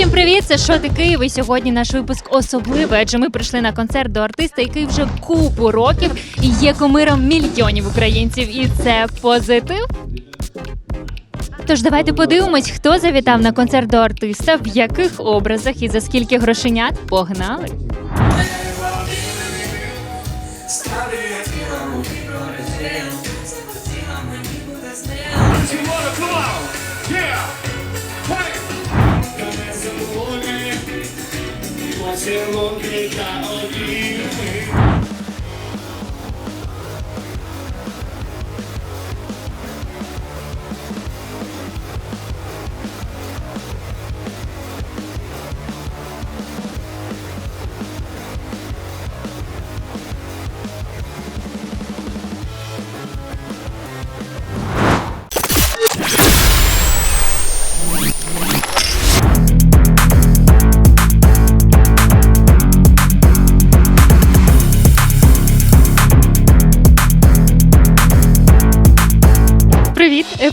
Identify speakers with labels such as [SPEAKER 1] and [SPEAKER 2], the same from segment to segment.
[SPEAKER 1] Всім привіт! Це Шоти Київ. І сьогодні наш випуск особливий, адже ми прийшли на концерт до артиста, який вже купу років і є кумиром мільйонів українців. І це позитив. Тож давайте подивимось, хто завітав на концерт до артиста, в яких образах і за скільки грошенят погнали.
[SPEAKER 2] Yeah!
[SPEAKER 1] Привіт, Е,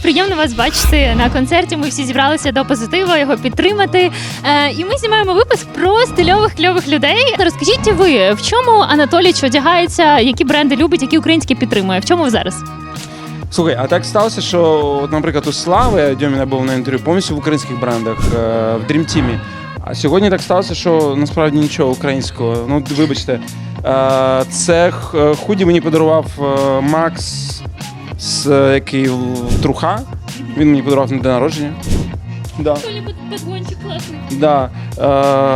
[SPEAKER 1] приємно вас бачити на концерті. Ми всі зібралися до позитива, його підтримати. Е, І ми знімаємо випуск про стильових кльових людей. Розкажіть ви, в чому Анатоліч одягається, які бренди любить, які українські підтримує? В чому ви зараз?
[SPEAKER 3] Слухай, а так сталося, що, от, наприклад, у Слави Дьоміна був на інтерв'ю повністю в українських брендах е, в Team. А сьогодні так сталося, що насправді нічого українського. Ну, вибачте, е, це худі мені подарував е, Макс, з, е, який труха. Він мені подарував на день народження. Да.
[SPEAKER 1] класний.
[SPEAKER 3] Да.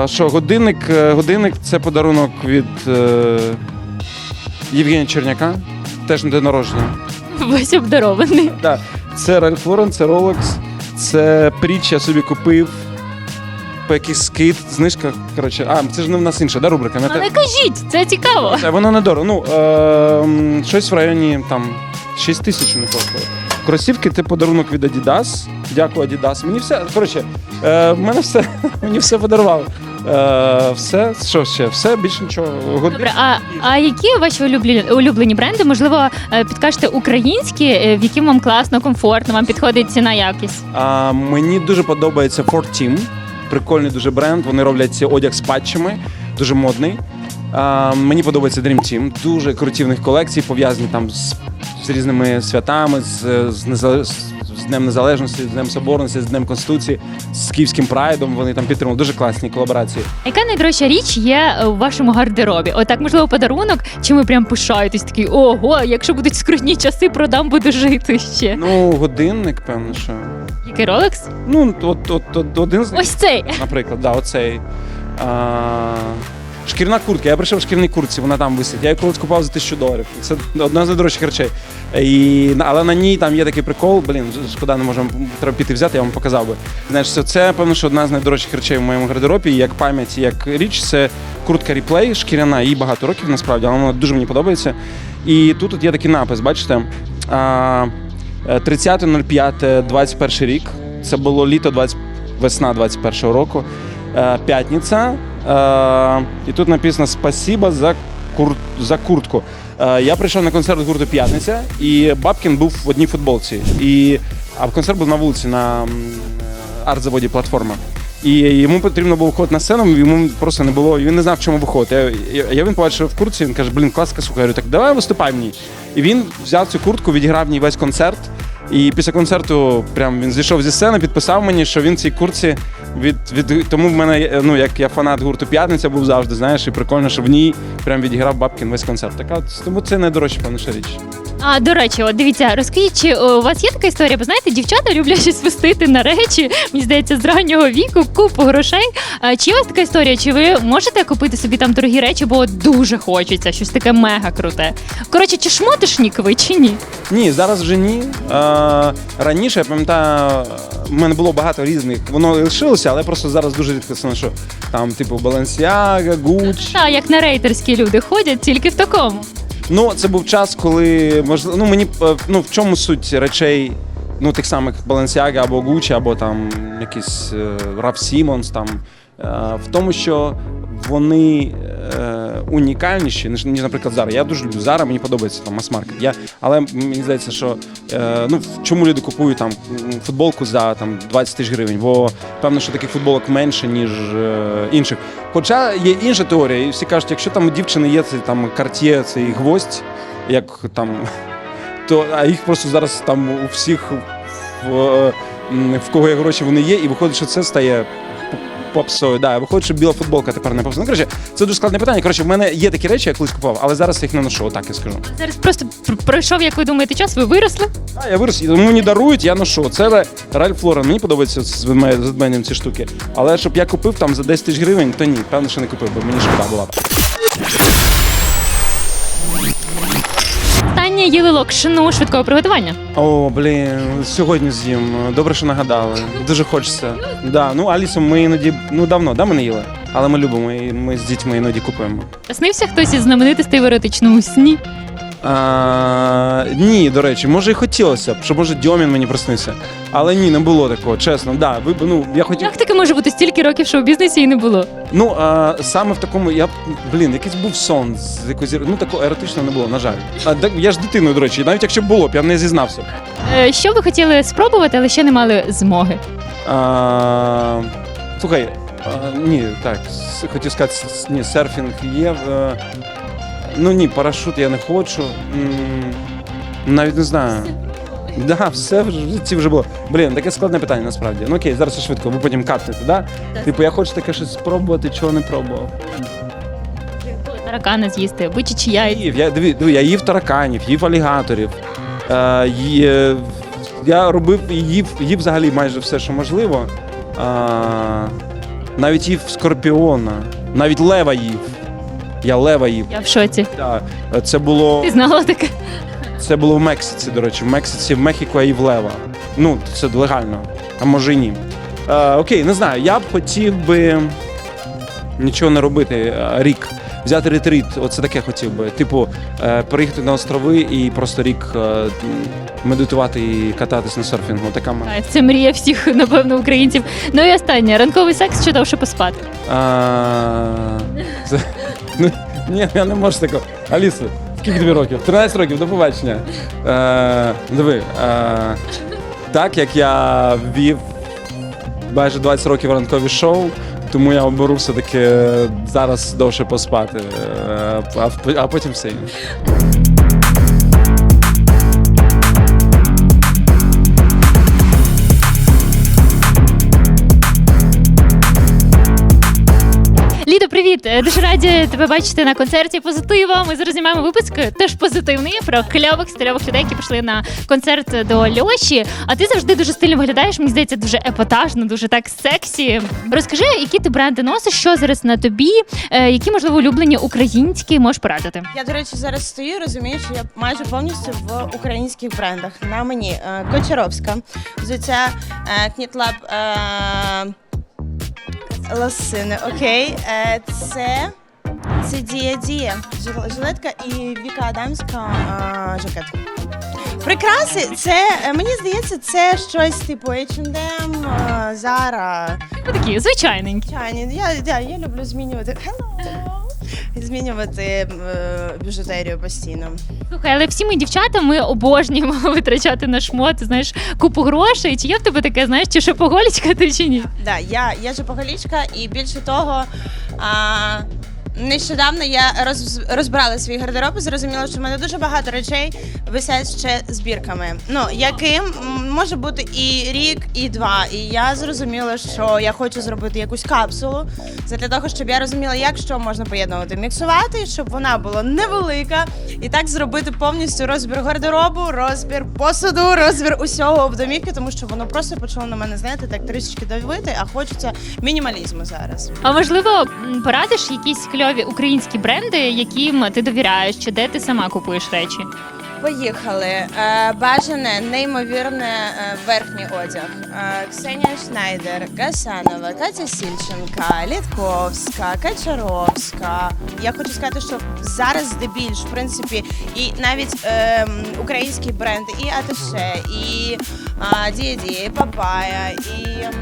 [SPEAKER 3] Е, що годинник, е, годинник це подарунок від е, Євгенія Черняка, теж на день народження.
[SPEAKER 1] Весь обдарований.
[SPEAKER 3] Да. Це Ralph Lauren, це Rolex, це пріч, я собі купив. По якийсь скид, знижка. Коротше, а це ж не в нас інша, да, рубрика? Не
[SPEAKER 1] Але кажіть, це цікаво.
[SPEAKER 3] Це воно не дорого. Ну, е, щось в районі там 6 тисяч не коштує. Кросівки це подарунок від Adidas. Дякую, Adidas. Мені все. Коротше, е, в мене все, мені все подарував. Е, все, що ще? Все, більше нічого.
[SPEAKER 1] Добре, а, а які ваші улюблені, улюблені бренди? Можливо, е, підкажете українські, е, в яким вам класно, комфортно, вам підходить ціна якість?
[SPEAKER 3] А, мені дуже подобається Ford Team. Прикольний дуже бренд. Вони роблять ці одяг з патчами, дуже модний. Мені подобається Dream Team. Дуже круті в них колекції, пов'язані там з, з різними святами, з, з, з, Днем Незалежності, з Днем Соборності, з Днем Конституції, з Київським прайдом. Вони там підтримували дуже класні колаборації.
[SPEAKER 1] Яка найдорожча річ є у вашому гардеробі? Отак, можливо, подарунок, чи ви прям пишаєтесь такий, ого, якщо будуть скрутні часи, продам, буду жити ще.
[SPEAKER 3] Ну, годинник, певно, що.
[SPEAKER 1] Який Rolex?
[SPEAKER 3] Ну, от, от, от один з них.
[SPEAKER 1] Ось цей.
[SPEAKER 3] Наприклад, да, оцей. А, шкірна куртка. Я прийшов в шкірній куртці, вона там висить. Я її колись купав за тисячу доларів. Це одна з найдорожчих речей. І, але на ній там є такий прикол. Блін, шкода, не можемо треба піти взяти, я вам показав би. Знаєш, це, це певно, що одна з найдорожчих речей в моєму гардеробі. Як пам'ять, як річ, це куртка реплей, шкіряна, їй багато років насправді, але вона дуже мені подобається. І тут от є такий напис, бачите? А, е, 30.05.21 рік. Це було літо 20, весна 21 року. Е, П'ятниця. Е, І тут написано Спасибо за, кур... за куртку. Е, Я прийшов на концерт гурту П'ятниця, і Бабкін був в одній футболці. І... А концерт був на вулиці на м, арт-заводі платформа. І йому потрібно було виходити на сцену, йому просто не було, він не знав, в чому виходити. Я, я, він побачив в куртці, він каже, блін, класика сука. Так давай виступай ній. І він взяв цю куртку, відіграв в ній весь концерт. І після концерту прям він зійшов зі сцени, підписав мені, що він в цій курці від, від тому в мене ну як я фанат гурту П'ятниця був завжди, знаєш, і прикольно, що в ній прям відіграв Бабкін весь концерт. Така тому це найдорожча певно річ.
[SPEAKER 1] А до речі, от дивіться, розкажіть, чи о, у вас є така історія? Бо знаєте, дівчата люблять щось вестити на речі, мені здається, з раннього віку, купу грошей. А, чи у вас така історія? Чи ви можете купити собі там дорогі речі, бо дуже хочеться, щось таке мега круте? Коротше, чи шмотишнік ви, чи ні?
[SPEAKER 3] Ні, зараз вже ні. Е, раніше я пам'ятаю, в мене було багато різних. Воно лишилося, але просто зараз дуже рідко це що там, типу, Balenciaga, Gucci.
[SPEAKER 1] Та як на рейтерські люди ходять, тільки в такому.
[SPEAKER 3] Ну, це був час, коли можливо, ну мені е, ну в чому суть речей, ну тих самих Balenciaga або Gucci, або там якийсь Раф Сімонс там. Е, в тому, що вони е, унікальніші, ніж, ніж наприклад, Zara. Я дуже люблю Zara, мені подобається там мас-маркет. Я, але мені здається, що е, ну, чому люди купують там футболку за там, 20 тисяч гривень, бо певно, що таких футболок менше, ніж е, інших. Хоча є інша теорія, і всі кажуть, якщо там у дівчини є цей там карт'є, цей гвоздь, як там, то а їх просто зараз там у всіх в, е, в кого є гроші, вони є, і виходить, що це стає попсою. Да, виходить, що біла футболка тепер не попсує. Ну, коротше, це дуже складне питання. Коротше, в мене є такі речі, я колись купував, але зараз я їх не ношу, отак я скажу.
[SPEAKER 1] Зараз просто пр- пройшов, як ви думаєте, час, ви виросли.
[SPEAKER 3] А, я вирос, і мені дарують, я ношу. Це Ральф Лорен, мені подобається з ведме- з ведменем ці штуки. Але щоб я купив там за 10 тисяч гривень, то ні, певно, що не купив, бо мені шкода була. б.
[SPEAKER 1] Останнє їли локшину швидкого приготування.
[SPEAKER 3] О, блін, сьогодні з'їм. Добре, що нагадали. Дуже хочеться. Да, ну Алісу ми іноді ну давно, да, ми не їли. Але ми любимо, і ми з дітьми іноді купуємо.
[SPEAKER 1] Снився хтось із знаменитостей в еротичному сні.
[SPEAKER 3] А, ні, до речі, може і хотілося б, щоб може Дьомін мені приснився. Але ні, не було такого, чесно. Да, ви, ну, я хотів.
[SPEAKER 1] Як таке може бути стільки років шоу-бізнесі і не було?
[SPEAKER 3] Ну, а, саме в такому, я блін, якийсь був сон з якоюсь, ну такого еротичного не було, на жаль. А, так, я ж дитиною, до речі, навіть якщо б було б, я б не зізнався.
[SPEAKER 1] Е, Що ви хотіли спробувати, але ще не мали змоги?
[SPEAKER 3] А, слухай, а, ні, так, с- хотів сказати, с- ні, серфінг є. е, ну ні, парашут я не хочу. М, навіть не знаю. Да, все в житті вже було. Блін, таке складне питання насправді. Ну окей, зараз я швидко, ви потім катнете, да? Типу, я хочу таке щось спробувати, чого не пробував.
[SPEAKER 1] Таракана з'їсти, бичачі яйця.
[SPEAKER 3] Їв, я, диви, диви, я їв тараканів, їв алігаторів. Е, ї- е, я робив і їв, їв взагалі майже все, що можливо. Е, навіть їв скорпіона, навіть лева їв. Я лева їв.
[SPEAKER 1] Я в шоці.
[SPEAKER 3] Да. Е, Це було,
[SPEAKER 1] Ти знала таке?
[SPEAKER 3] це було в Мексиці, до речі. В Мексиці, в Мехіко я їв лева. Ну, це легально. А може і ні. Е, окей, не знаю. Я б хотів би нічого не робити е, рік. Взяти ретрит, оце таке хотів би. Типу, е, переїхати на острови і просто рік е, медитувати і кататись на серфінгу. Така м-
[SPEAKER 1] Так, Це мрія всіх, напевно, українців. Ну і останнє ранковий секс чи довше поспати.
[SPEAKER 3] А, це, ну, ні, я не можу такого. Аліса, скільки тобі років? 13 років, до побачення. Е, диви, е, так як я вів майже 20 років ранкові шоу, тому я оберу все-таки зараз довше поспати, е, а, а потім все інше.
[SPEAKER 1] Привіт! Е, Дуже раді тебе бачити на концерті позитива. Ми зараз знімаємо випуск теж позитивний про кльових стильових людей, які прийшли на концерт до Льоші. А ти завжди дуже стильно виглядаєш. Мені здається, дуже епатажно, дуже так сексі. Розкажи, які ти бренди носиш, що зараз на тобі, е, які можливо улюблені українські можеш порадити.
[SPEAKER 4] Я, до речі, зараз стою, розумію, що я майже повністю в українських брендах. На мені е, Кочаровська, взуття е, Кнітлаб е, Лосини, окей. Е, це, це Дія Дія, жил- жилетка і Віка Адамська е, жакет. Прикраси, це е, мені здається, це щось типу H&M, е, Zara.
[SPEAKER 1] Ви такі звичайненькі.
[SPEAKER 4] Звичайно, я, я, я люблю змінювати Hello! Змінювати е, біжутерію постійно.
[SPEAKER 1] Слухай, але всі ми дівчата, ми обожнюємо витрачати на шмот, знаєш, купу грошей. Чи є в тебе таке, знаєш, чи шопоголічка ти чи ні?
[SPEAKER 4] Да, я, я жопоголічка, і більше того, а, нещодавно я роз, розбирала свій гардероб і зрозуміла, що в мене дуже багато речей висять ще збірками. Ну, яким може бути і рік, і два. І я зрозуміла, що я хочу зробити якусь капсулу для того, щоб я розуміла, як що можна поєднувати, міксувати, щоб вона була невелика, і так зробити повністю розбір гардеробу, розбір посуду, розбір усього в домівки, тому що воно просто почало на мене, знаєте, так трішечки давити, а хочеться мінімалізму зараз.
[SPEAKER 1] А можливо, порадиш якісь кльові українські бренди, яким ти довіряєш, чи де ти сама купуєш речі?
[SPEAKER 4] Поїхали. Е, бажане, неймовірне е, верхній одяг. Е, Ксенія Шнайдер, Гасанова, Катя Сільченка, Літковська, Качаровська. Я хочу сказати, що зараз здебільш, в принципі, і навіть е, українські бренди, і Аташе, і Діді, і Папая, і ем,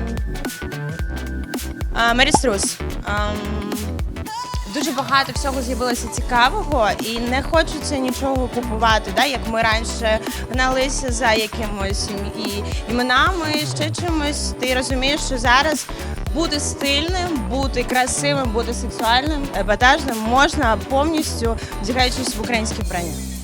[SPEAKER 4] дуже багато всього з'явилося цікавого, і не хочеться нічого купувати. Да? Як ми раніше гналися за якимось і іменами, ще чимось. Ти розумієш, що зараз бути стильним, бути красивим, бути сексуальним, епатажним можна повністю вдягаючись в українські вбрання.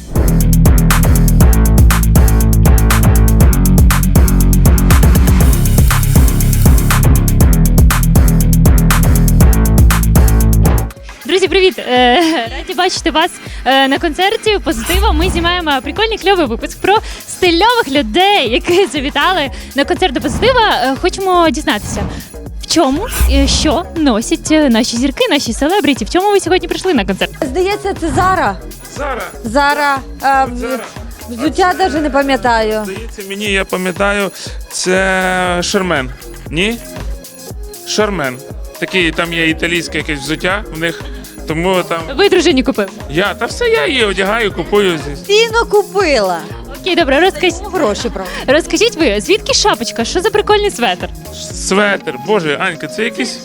[SPEAKER 1] Привіт! Е, Раді бачити вас е, на концерті позитива. Ми знімаємо прикольний кльовий випуск про стильових людей, які завітали на концерт до позитива. Е, Хочемо дізнатися. В чому е, що носять е, наші зірки, наші селебріті? В чому ви сьогодні прийшли на концерт?
[SPEAKER 5] Здається, це Зара.
[SPEAKER 6] Зара,
[SPEAKER 5] Зара. В-
[SPEAKER 6] Зара.
[SPEAKER 5] взуття навіть не пам'ятаю.
[SPEAKER 6] здається, мені я пам'ятаю, це Шармен. Ні? Шармен. Такий там є італійське якесь взуття в них. Тому там
[SPEAKER 1] Ви дружині купив.
[SPEAKER 6] я та все я її одягаю, купую.
[SPEAKER 5] Стіно купила.
[SPEAKER 1] Окей, добре, розкажіть.
[SPEAKER 5] Гроші про.
[SPEAKER 1] Розкажіть ви, звідки шапочка? Що за прикольний светр?
[SPEAKER 6] светр. Боже, Анька, це якийсь.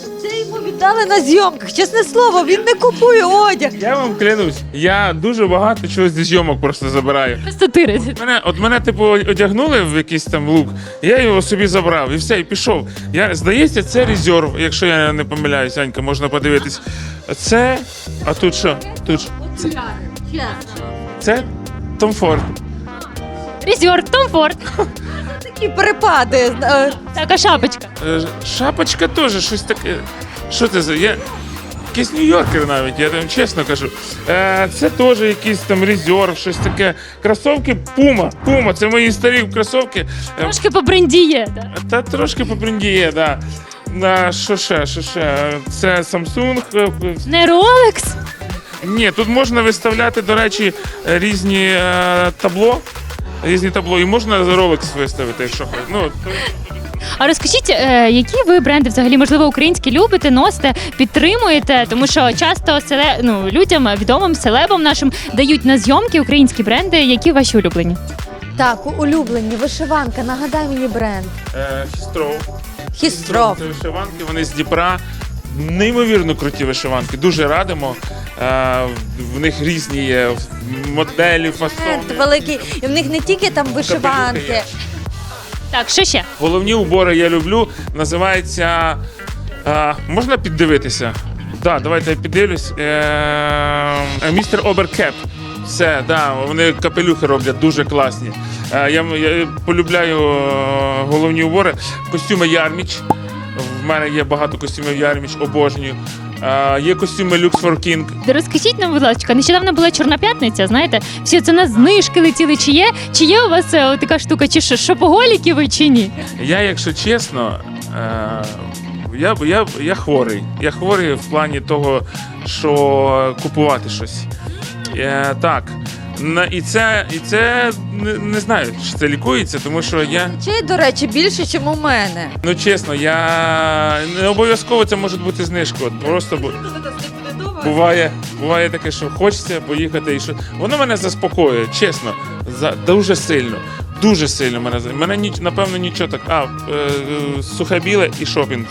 [SPEAKER 5] Віддали на зйомках. Чесне слово, він не купує одяг.
[SPEAKER 6] Я вам клянусь, я дуже багато чогось зі зйомок просто забираю.
[SPEAKER 1] Просто тирить.
[SPEAKER 6] Мене, от мене, типу, одягнули в якийсь там лук, я його собі забрав і все, і пішов. Я, здається, це резерв, якщо я не помиляюсь, Анька, можна подивитись. Це. А тут що? Тут що? це Том Форд.
[SPEAKER 1] Резерв, Том Форд.
[SPEAKER 5] Такі перепади. Е,
[SPEAKER 1] Така шапочка.
[SPEAKER 6] Е, Шапочка теж щось таке. Що це за. Я... Якийсь Нью-Йоркер навіть, я вам чесно кажу. Е, це теж якийсь там резерв, щось таке. Кросовки Пума. Пума, це мої старі кросовки. Е,
[SPEAKER 1] Трошки побрендіє. да.
[SPEAKER 6] Та трошки поприндіє, да. На що ще, що ще? Це Samsung. е,
[SPEAKER 1] Не Ролекс.
[SPEAKER 6] Ні, тут можна виставляти, до речі, різні е, табло. Різні табло, і можна Rolex виставити, якщо хочеш. Ну, то-
[SPEAKER 1] А розкажіть, е, які ви бренди взагалі можливо українські любите, носите, підтримуєте? Тому що часто селе, ну, людям відомим селебам нашим дають на зйомки українські бренди. Які ваші улюблені?
[SPEAKER 5] так, улюблені, вишиванка, нагадай мені бренд.
[SPEAKER 6] е, Хістров.
[SPEAKER 5] Хістров.
[SPEAKER 6] Це вишиванки, вони з Дніпра. Неймовірно круті вишиванки. Дуже радимо. Е, в них різні є моделі, фасони.
[SPEAKER 5] великий. І в них не тільки там вишиванки.
[SPEAKER 1] Так, що ще?
[SPEAKER 6] Головні убори я люблю. Називається. А, можна піддивитися? Так, давайте я піддивлюсь. Е, е, Містер Оберкеп. Все, да, вони капелюхи роблять дуже класні. Е, я, я полюбляю е, головні убори. Костюми Ярміч. В мене є багато костюмів Ярміч, обожнюю. Е, є костюми Lux for King.
[SPEAKER 1] Розкажіть нам, будь ласка, нещодавно була Чорна п'ятниця, знаєте, всі це на знижки летіли. Чи є? Чи є у вас е, така штука, чи що, шопоголіки ви чи ні?
[SPEAKER 6] Я, якщо чесно, е, я, я, я хворий. Я хворий в плані того, що купувати щось. Е, так. На, і це, і це не, не знаю, чи це лікується, тому що я,
[SPEAKER 5] Чей, до речі, більше, ніж у мене.
[SPEAKER 6] ну чесно, я не обов'язково це може бути знижка. От Просто бу- буває, буває таке, що хочеться поїхати і що. Воно мене заспокоює, чесно, за, дуже сильно. Дуже сильно мене за- мене ніч, напевно нічого так. А, е, е, сухе біле і шопінг.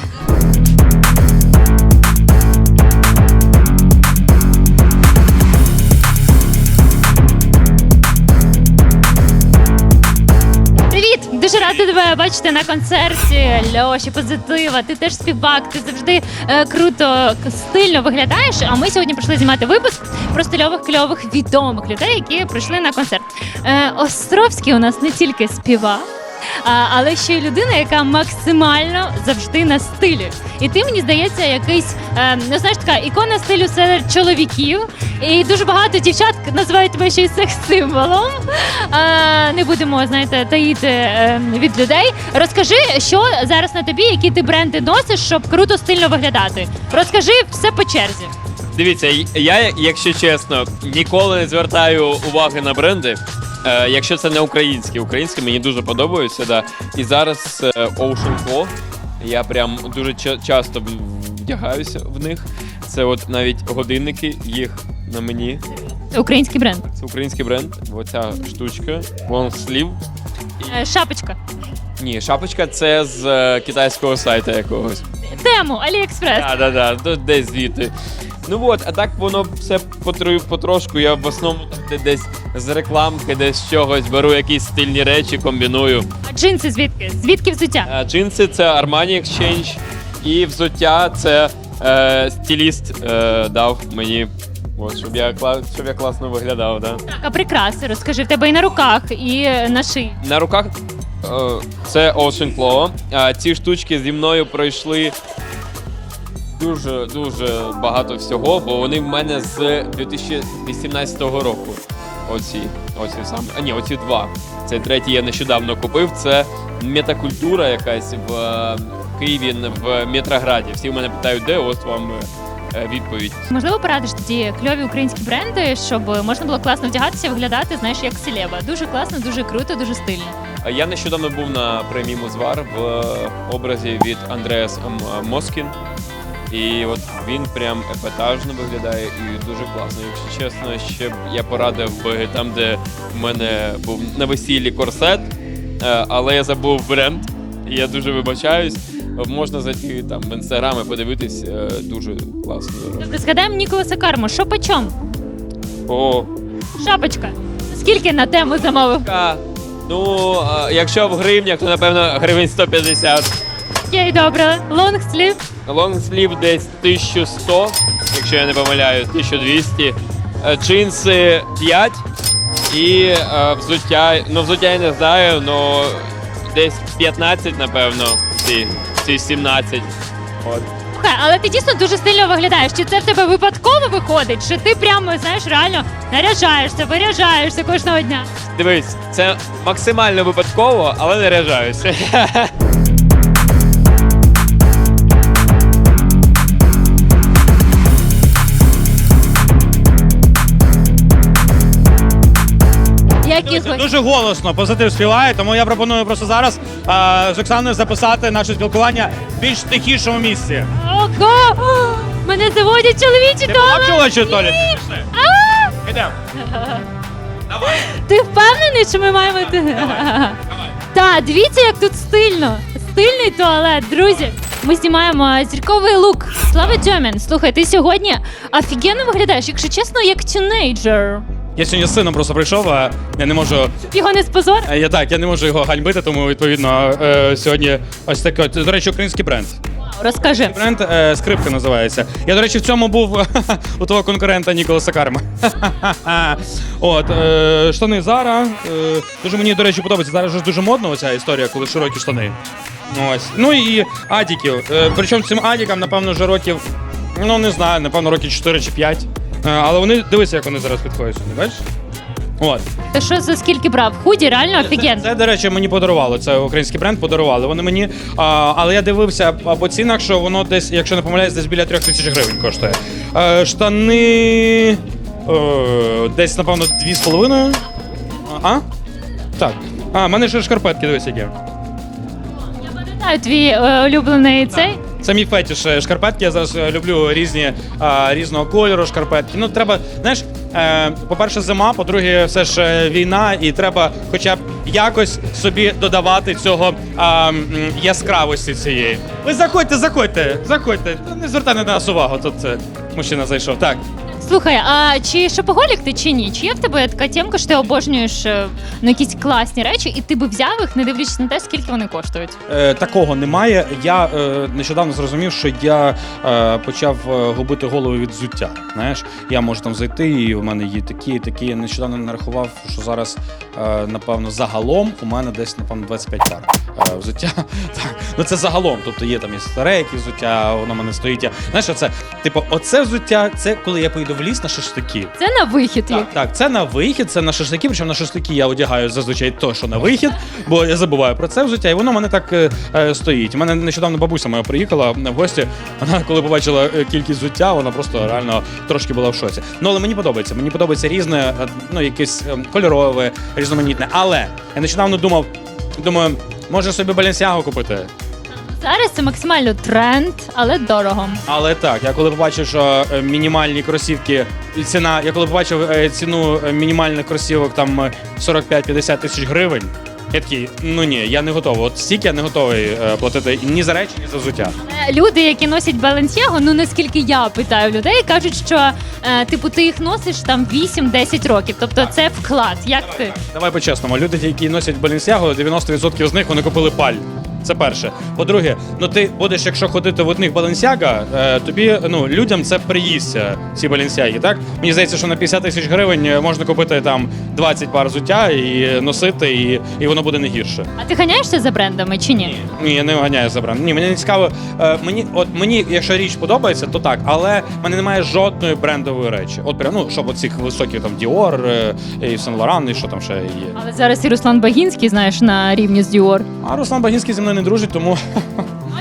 [SPEAKER 1] Тебе бачити на концерті. Льоші, позитива. Ти теж співак, ти завжди е, круто, стильно виглядаєш. А ми сьогодні прийшли знімати випуск про стильових кльових відомих людей, які прийшли на концерт. Е, Островський у нас не тільки співак. Але ще й людина, яка максимально завжди на стилі. І ти мені здається, якийсь е, ну знаєш така ікона стилю серед чоловіків. І дуже багато дівчат називають тебе ще й секс-символом. Е, не будемо знаєте, таїти е, від людей. Розкажи, що зараз на тобі, які ти бренди носиш, щоб круто стильно виглядати. Розкажи все по черзі.
[SPEAKER 7] Дивіться, я, якщо чесно, ніколи не звертаю уваги на бренди. Е, якщо це не українські, українські мені дуже подобаються. Да. І зараз е, Ocean Claw, я прям дуже ча- часто вдягаюся в них. Це от навіть годинники, їх на мені.
[SPEAKER 1] Український бренд.
[SPEAKER 7] Це український бренд. Оця штучка, long sleeve.
[SPEAKER 1] Е, шапочка.
[SPEAKER 7] Ні, шапочка це з е, китайського сайту якогось.
[SPEAKER 1] Тему, Аліекспрес.
[SPEAKER 7] Так, так, так, десь звідти. Ну от, а так воно все потру- потрошку. Я в основному десь з рекламки, десь з чогось беру якісь стильні речі, комбіную.
[SPEAKER 1] А джинси звідки? Звідки взуття?
[SPEAKER 7] Е, Джинси це Armani Exchange, і взуття це е, стиліст е, дав мені. От, щоб я кла- щоб я класно виглядав, да.
[SPEAKER 1] Так, а прикраси, розкажи, в тебе і на руках, і на шиї.
[SPEAKER 7] На руках е, це Ocean Claw. А ці штучки зі мною пройшли дуже дуже багато всього, бо вони в мене з 2018 року. Оці, оці саме. А ні, оці два. Цей третій я нещодавно купив. Це метакультура якась в е, Києві в Метрограді. Всі в мене питають, де ось вам е, відповідь.
[SPEAKER 1] Можливо, порадиш тоді кльові українські бренди, щоб можна було класно вдягатися, виглядати, знаєш, як селеба. Дуже класно, дуже круто, дуже стильно.
[SPEAKER 7] Я нещодавно був на премії Музвар в е, образі від Андреас Москін. І от він прям епатажно виглядає і дуже класно. Якщо чесно, ще б я порадив би там, де в мене був на весіллі корсет, е, але я забув бренд. І я дуже вибачаюсь. Можна зайти там в інстаграм і подивитись е, дуже класно.
[SPEAKER 1] Добре, згадаємо Ніколаса Карму. Що почом?
[SPEAKER 7] О,
[SPEAKER 1] Шапочка. Скільки на тему замовив?
[SPEAKER 7] Ну, е, якщо в гривнях, то напевно гривень 150.
[SPEAKER 1] Окей, добре. Лонгслів.
[SPEAKER 7] Лонгслів десь 1100, якщо я не помиляюсь, 1200. Е, Джинси 5 і е, взуття. Ну, взуття я не знаю, але десь 15, напевно, ці, ці 17. От.
[SPEAKER 1] Слухай, але ти дійсно дуже стильно виглядаєш. Чи це в тебе випадково виходить? Чи ти прямо знаєш реально наряжаєшся, виряжаєшся кожного дня?
[SPEAKER 7] Дивись, це максимально випадково, але не
[SPEAKER 8] Дуже голосно позитив співає, тому я пропоную просто зараз а, з Оксаною записати наше спілкування в більш тихішому місці.
[SPEAKER 1] Ого! Мене заводять чоловічі
[SPEAKER 8] Ти туалеті? Пішли. Ідемо.
[SPEAKER 1] Ти впевнений, що ми маємо йти? Так, дивіться, як тут стильно. Стильний туалет, друзі. Ми знімаємо зірковий лук. Слава Дьомін, слухай, ти сьогодні офігенно виглядаєш, якщо чесно, як тінейджер.
[SPEAKER 8] Я сьогодні з сином просто прийшов, а я не можу.
[SPEAKER 1] Його не спозор.
[SPEAKER 8] Я так, я не можу його ганьбити, тому відповідно е, сьогодні ось таке. от, До речі, український бренд.
[SPEAKER 1] Розкажи.
[SPEAKER 8] Бренд е, скрипка називається. Я, до речі, в цьому був у того конкурента Ніколаса Карма. От е, штани Зара. Е, дуже мені, до речі, подобається. Зараз ж дуже модно оця історія, коли широкі штани. Ось. Ну і адіків. Е, причому цим адікам, напевно, вже років, ну не знаю, напевно, років 4 чи 5. Е, але вони дивися, як вони зараз підходять сюди, бачиш? От.
[SPEAKER 1] Ти що за скільки брав? Худі, реально офігенно.
[SPEAKER 8] Це, до речі, мені подарували. Це український бренд подарували. Вони мені. А, але я дивився по цінах, що воно десь, якщо не помиляюсь, десь біля трьох тисяч гривень коштує. Е, штани. Е, десь, напевно, дві з половиною. А? Так. А, в мене ще шкарпетки, дивись, які.
[SPEAKER 1] Знаю твій е, улюблений цей.
[SPEAKER 8] Це мій фетіш е, шкарпетки. Я зараз е, люблю різні різного кольору шкарпетки. Ну, треба, знаєш, е, по-перше, зима, по-друге, все ж е, війна, і треба хоча б якось собі додавати цього яскравості цієї. Ви заходьте, заходьте, заходьте. Не звертайте на нас увагу. Тут е, мужчина зайшов. Так.
[SPEAKER 1] Слухай, а чи шопоголік ти чи ні? Чи є в тебе така темка, що ти обожнюєш е, ну, якісь класні речі, і ти би взяв їх, не дивлячись на те, скільки вони коштують?
[SPEAKER 8] Е, такого немає. Я е, нещодавно зрозумів, що я е, почав е, губити голову від взуття. Знаєш, я можу там зайти, і в мене є такі, такі. Я нещодавно нарахував, що зараз, е, напевно, загалом у мене десь, напевно, 25 пар е, взуття. Так, ну це загалом. Тобто є там і старе, які взуття, воно в мене стоїть. Знаєш, оце, типу, оце взуття, це коли я поїду в ліс на шашлики.
[SPEAKER 1] Це на вихід.
[SPEAKER 8] Так, так, це на вихід, це на шашлики. Причому на шашлики я одягаю зазвичай то, що на вихід, бо я забуваю про це взуття, і воно в мене так е, е, стоїть. У мене нещодавно бабуся моя приїхала в гості. Вона, коли побачила е, кількість взуття, вона просто реально трошки була в шоці. Ну але мені подобається. Мені подобається різне, е, ну якесь е, кольорове, різноманітне. Але я нещодавно думав, думаю, може собі Balenciaga купити.
[SPEAKER 1] Зараз це максимально тренд, але дорого.
[SPEAKER 8] Але так, я коли побачив, що е, мінімальні кросівки, і ціна, я коли побачив е, ціну е, мінімальних кросівок там е, 45-50 тисяч гривень, Я такий, ну ні, я не готовий. От стільки я не готовий е, платити ні за речі, ні за взуття.
[SPEAKER 1] Е, Люди, які носять Balenciaga, ну наскільки я питаю людей, кажуть, що е, типу ти їх носиш там 8-10 років. Тобто це вклад. Як ти?
[SPEAKER 8] Давай по-чесному, люди, які носять Balenciaga, 90% з них вони купили паль. Це перше. По-друге, ну ти будеш, якщо ходити в одних Balenciaga, е, тобі ну людям це приїсться, ці Balenciaga, так? Мені здається, що на 50 тисяч гривень е, можна купити там 20 пар взуття і носити, і, і воно буде не гірше.
[SPEAKER 1] А ти ганяєшся за брендами чи ні?
[SPEAKER 8] Ні, я не ганяю за бренд. Ні, мені не цікаво. Е, мені, от мені, якщо річ подобається, то так, але в мене немає жодної брендової речі. От прям, ну, щоб оцих високих там е, і Saint Laurent, і що там ще є.
[SPEAKER 1] Але зараз і Руслан Багінський, знаєш, на рівні з Діор.
[SPEAKER 8] А Руслан Багінський зі мною не дружить, тому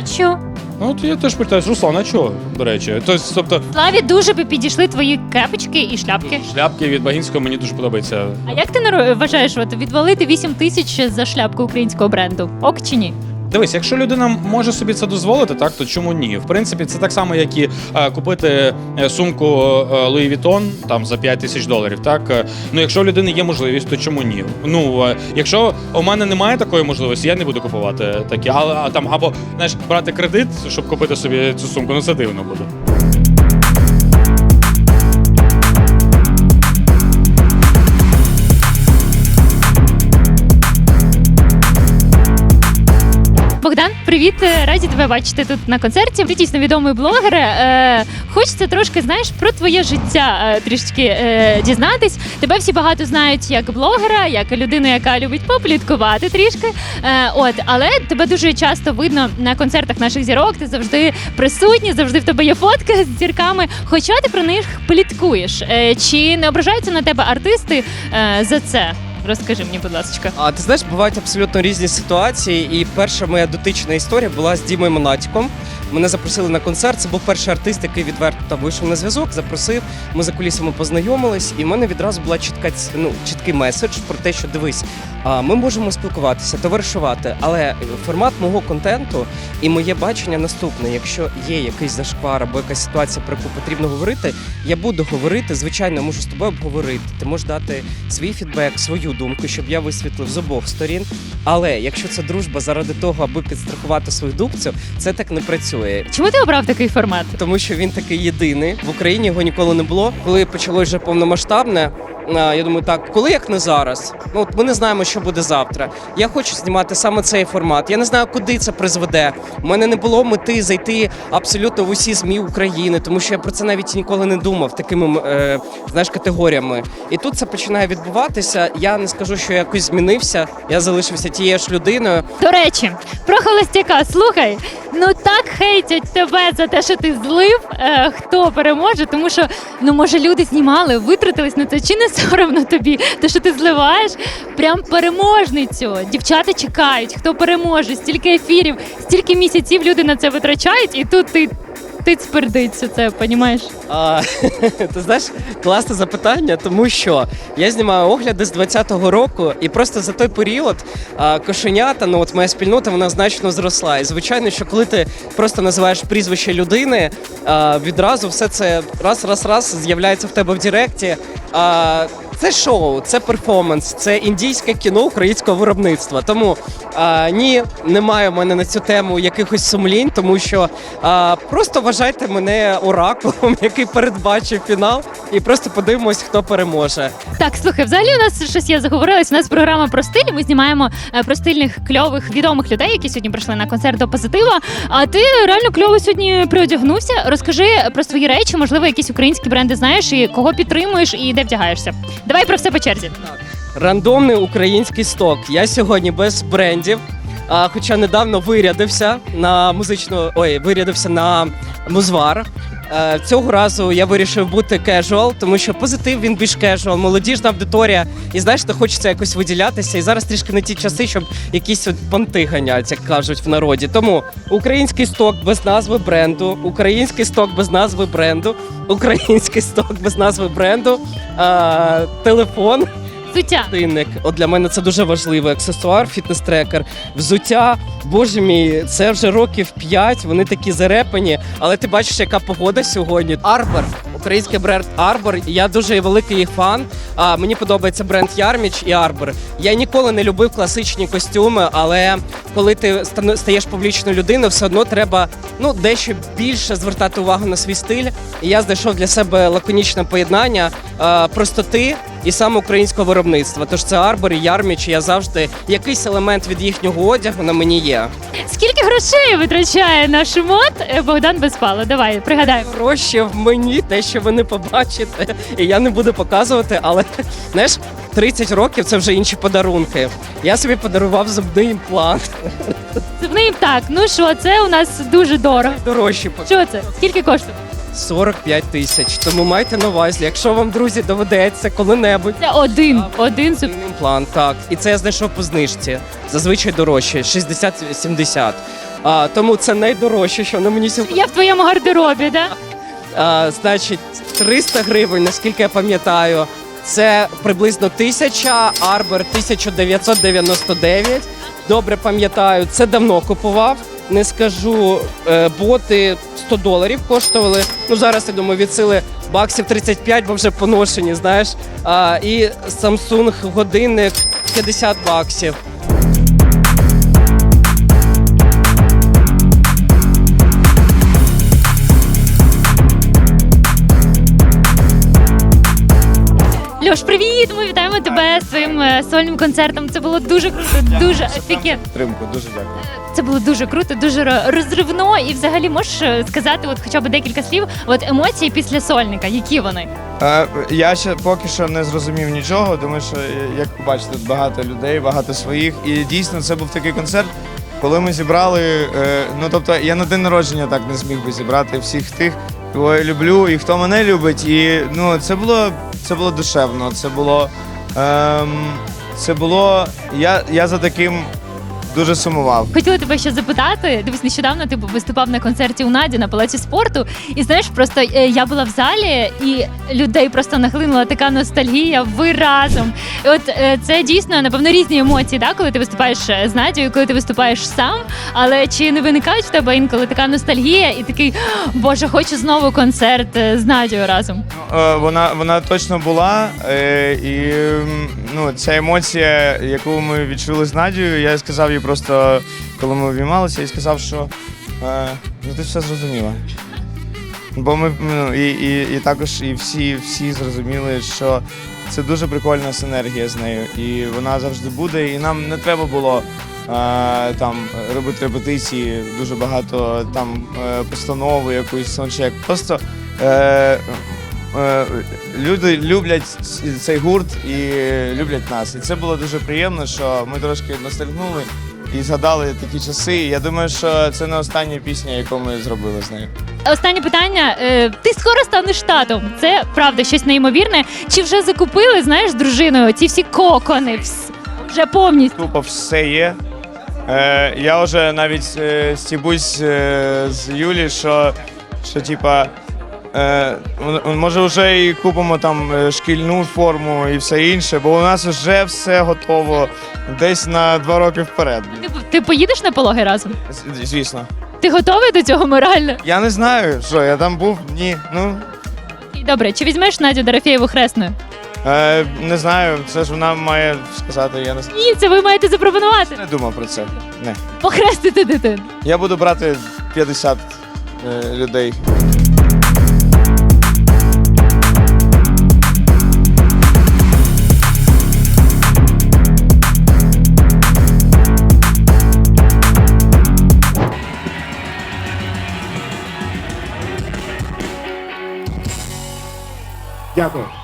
[SPEAKER 1] А що?
[SPEAKER 8] ну от я теж питаюсь, Руслан, а чого, до речі? Тобто, тобто
[SPEAKER 1] Славі дуже би підійшли твої кепочки і шляпки.
[SPEAKER 8] шляпки від Багінського мені дуже подобається.
[SPEAKER 1] А як ти наро- вважаєш, от відвалити 8 тисяч за шляпку українського бренду? Ок чи ні?
[SPEAKER 8] Дивись, якщо людина може собі це дозволити, так то чому ні? В принципі, це так само, як і е, купити е, сумку е, Louis Vuitton там за 5 тисяч доларів. Так Е, ну якщо у людини є можливість, то чому ні? Ну е, якщо у мене немає такої можливості, я не буду купувати такі, але там або знаєш, брати кредит, щоб купити собі цю сумку, ну це дивно буде.
[SPEAKER 1] Привіт, е, раді тебе бачити тут на концерті. Ти дійсно відомий блогер. Е, хочеться трошки, знаєш, про твоє життя е, трішки е, дізнатись. Тебе всі багато знають як блогера, як людину, яка любить попліткувати трішки. Е, от, але тебе дуже часто видно на концертах наших зірок. Ти завжди присутній, завжди в тебе є фотки з зірками. Хоча ти про них пліткуєш. Е, чи не ображаються на тебе артисти е, за це? Розкажи мені, будь ласка.
[SPEAKER 9] А ти знаєш, бувають абсолютно різні ситуації. І перша моя дотична історія була з Дімою Монатіком. Мене запросили на концерт. Це був перший артист, який відверто вийшов на зв'язок, запросив. Ми за кулісами познайомились, і в мене відразу була чітка ну, чіткий меседж про те, що дивись, ми можемо спілкуватися, товаришувати, але формат мого контенту і моє бачення наступне: якщо є якийсь зашквар або якась ситуація, про яку потрібно говорити, я буду говорити. Звичайно, я можу з тобою обговорити. Ти можеш дати свій фідбек, свою думку, щоб я висвітлив з обох сторін. Але якщо це дружба заради того, аби підстрахувати свою дубцю, це так не працює.
[SPEAKER 1] Чому ти обрав такий формат?
[SPEAKER 9] Тому що він такий єдиний в Україні його ніколи не було. Коли почалось вже повномасштабне, я думаю, так, коли як не зараз? Ну от ми не знаємо, що буде завтра. Я хочу знімати саме цей формат. Я не знаю, куди це призведе. У мене не було мети зайти абсолютно в усі змі України, тому що я про це навіть ніколи не думав такими е, знаєш категоріями. І тут це починає відбуватися. Я не скажу, що я якось змінився. Я залишився тією ж людиною.
[SPEAKER 1] До речі, про холостяка, слухай, ну хейтять тебе за те, що ти злив, е, хто переможе, тому що ну може люди знімали, витратились на це. Чи не соромно тобі? Те, що ти зливаєш, прям переможницю. Дівчата чекають, хто переможе, стільки ефірів, стільки місяців люди на це витрачають, і тут ти. Ти спердиться це, понімаєш?
[SPEAKER 9] Ти знаєш, класне запитання, тому що я знімаю огляди з 20-го року, і просто за той період а, кошенята, ну от моя спільнота, вона значно зросла. І звичайно, що коли ти просто називаєш прізвище людини, а, відразу все це раз, раз, раз з'являється в тебе в Директі. А, це шоу, це перформанс, це індійське кіно українського виробництва. Тому а, ні, немає в мене на цю тему якихось сумлінь, тому що а, просто вважайте мене оракулом, який передбачив фінал, і просто подивимось, хто переможе.
[SPEAKER 1] Так, слухай, взагалі у нас щось я заговорилась. У нас програма про стиль. Ми знімаємо е, про стильних кльових відомих людей, які сьогодні прийшли на концерт до позитива. А ти реально кльово сьогодні приодягнувся. Розкажи про свої речі, можливо, якісь українські бренди знаєш і кого підтримуєш і де вдягаєшся. Давай про все по черзі.
[SPEAKER 9] Рандомний український сток. Я сьогодні без брендів. А, хоча недавно вирядився на музичну. Ой, вирядився на музвар. Е, Цього разу я вирішив бути кежуал, тому що позитив він більш кежуал, молодіжна аудиторія. І знаєш, хочеться якось виділятися. І зараз трішки не ті часи, щоб якісь от понти ганять, як кажуть в народі. Тому український сток без назви бренду, український сток без назви бренду, український сток без назви бренду, е, телефон.
[SPEAKER 1] Суття.
[SPEAKER 9] Годинник. От для мене це дуже важливий аксесуар, фітнес-трекер. Взуття, боже мій, це вже років 5, вони такі зарепані, але ти бачиш, яка погода сьогодні. Арбор, український бренд Arbor. Я дуже великий їх фан. А мені подобається бренд Ярміч і Arbor. Я ніколи не любив класичні костюми, але коли ти стаєш публічною людиною, все одно треба ну дещо більше звертати увагу на свій стиль. І я знайшов для себе лаконічне поєднання простоти і саме українського виробництва. Тож це Arbor і Ярміч. Я завжди якийсь елемент від їхнього одягу на мені є.
[SPEAKER 1] Скільки грошей витрачає наш мод е, Богдан Безпало? Давай пригадаємо.
[SPEAKER 9] гроші в мені, те, що ви не побачите, і я не буду показувати, але знаєш, 30 років це вже інші подарунки. Я собі подарував зубний імплант.
[SPEAKER 1] Зубний так. Ну що, це у нас дуже дорого.
[SPEAKER 9] Дорожчі
[SPEAKER 1] Що це? Скільки коштує?
[SPEAKER 9] 45 тисяч. Тому майте на увазі, якщо вам, друзі, доведеться коли-небудь.
[SPEAKER 1] Це один. Один.
[SPEAKER 9] Зубний імплант, так. І це я знайшов по знижці. Зазвичай дорожче 60-70. А, тому це найдорожче, що на мені сьогодні.
[SPEAKER 1] Я в твоєму гардеробі, да?
[SPEAKER 9] А, значить, 300 гривень, наскільки я пам'ятаю, це приблизно 1000, Арбор 1999. Добре пам'ятаю, це давно купував. Не скажу, е, боти 100 доларів коштували. Ну зараз я думаю, від сили баксів 35, бо вже поношені, знаєш. А, і Samsung годинник 50 баксів.
[SPEAKER 1] Льош, привіт! Ми вітаємо тебе з своїм е, сольним концертом. Це було дуже круто, дуже офігенно.
[SPEAKER 3] Підтримку, дуже дякую.
[SPEAKER 1] Це було дуже круто, дуже ро- розривно. І взагалі можеш е, сказати, от хоча б декілька слів. От емоції після сольника, які вони?
[SPEAKER 10] Е, Я ще поки що не зрозумів нічого, тому що, е, як ви бачите, тут багато людей, багато своїх. І дійсно це був такий концерт, коли ми зібрали. е, Ну тобто я на день народження так не зміг би зібрати всіх тих, кого я люблю і хто мене любить. І ну це було це було душевно. Це було. Ем, це було. Я, я за таким дуже сумував.
[SPEAKER 1] Хотіла тебе ще запитати. Дивись, нещодавно ти виступав на концерті у Наді на палаці спорту. І знаєш, просто е, я була в залі, і людей просто нахлинула така ностальгія. Ви разом. І от е, це дійсно напевно різні емоції, да, коли ти виступаєш е, з Надією, коли ти виступаєш сам. Але чи не виникає в тебе інколи така ностальгія і такий Боже, хочу знову концерт е, з Надією разом?
[SPEAKER 10] Е, Вона, вона точно була. е, І м, ну, ця емоція, яку ми відчули з Надією, я сказав їй просто, коли ми обіймалися, їй сказав, що е, ну, ти все зрозуміла. Бо ми ну, і, і, і також і всі, всі зрозуміли, що це дуже прикольна синергія з нею. І вона завжди буде. І нам не треба було е, там робити репетиції, дуже багато там е, постанови, якоїсь саундчек. Просто е, е, люди люблять цей гурт і люблять нас. І це було дуже приємно, що ми трошки ностальгнули і згадали такі часи. І Я думаю, що це не остання пісня, яку ми зробили з нею.
[SPEAKER 1] Останнє питання. Е, Ти скоро станеш татом. Це правда щось неймовірне. Чи вже закупили, знаєш, з дружиною ці всі кокони? Вс- Вже повністю.
[SPEAKER 10] Тупо все є. Е, я вже навіть е, стібусь е, з Юлі, що, що типа. Е, може, вже і купимо там е, шкільну форму і все інше, бо у нас вже все готово десь на два роки вперед.
[SPEAKER 1] Ти, ти поїдеш на пологи разом?
[SPEAKER 10] З- Звісно.
[SPEAKER 1] Ти готовий до цього морально?
[SPEAKER 10] Я не знаю, що я там був. Ні. Ну
[SPEAKER 1] Добре, чи візьмеш Надю Дорофєєву хресною?
[SPEAKER 10] е, не знаю, це ж вона має сказати. Я не, с-
[SPEAKER 1] Ні, це ви маєте запропонувати.
[SPEAKER 10] не думав про це. Не.
[SPEAKER 1] Похрестити дитину.
[SPEAKER 10] Я буду брати 50 е, людей.
[SPEAKER 2] Дякую.